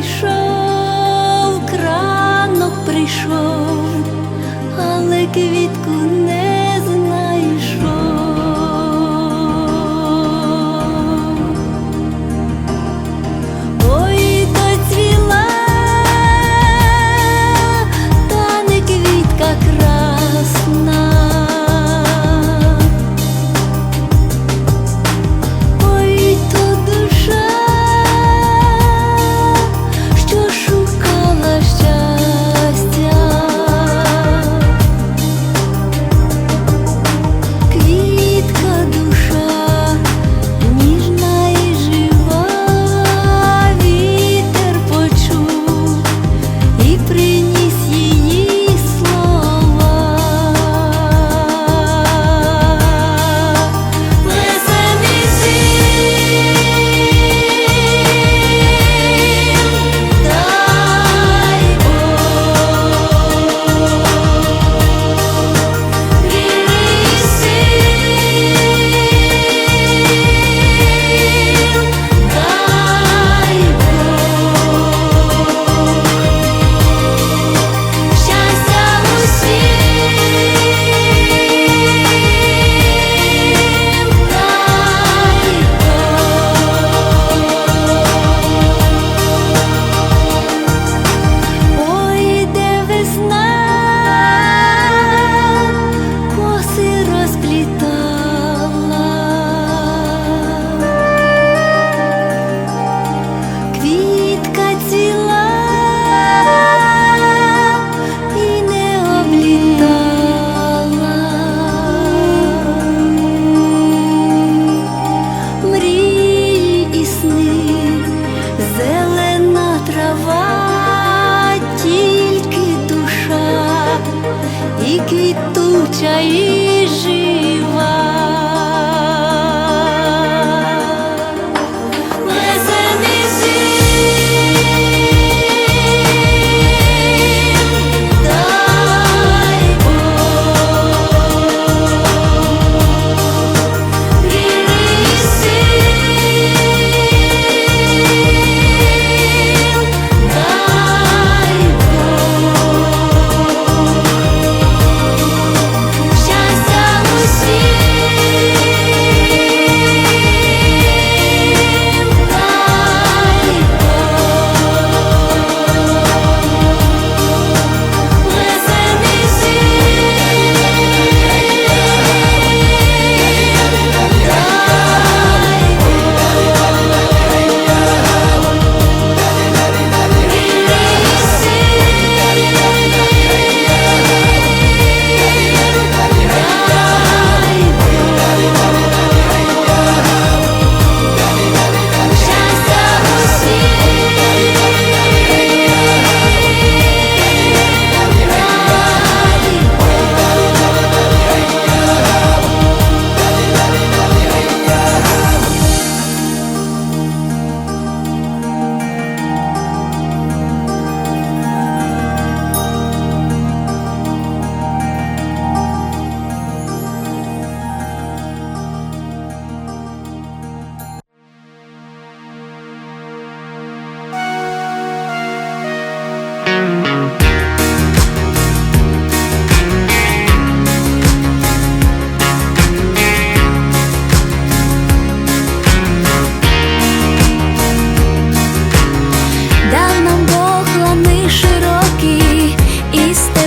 прийшов, кранок прийшов, але квітку не знайшов. Притала, квітка ціла і не облітала, мрі і сни, зелена трава, Тільки душа і квітуча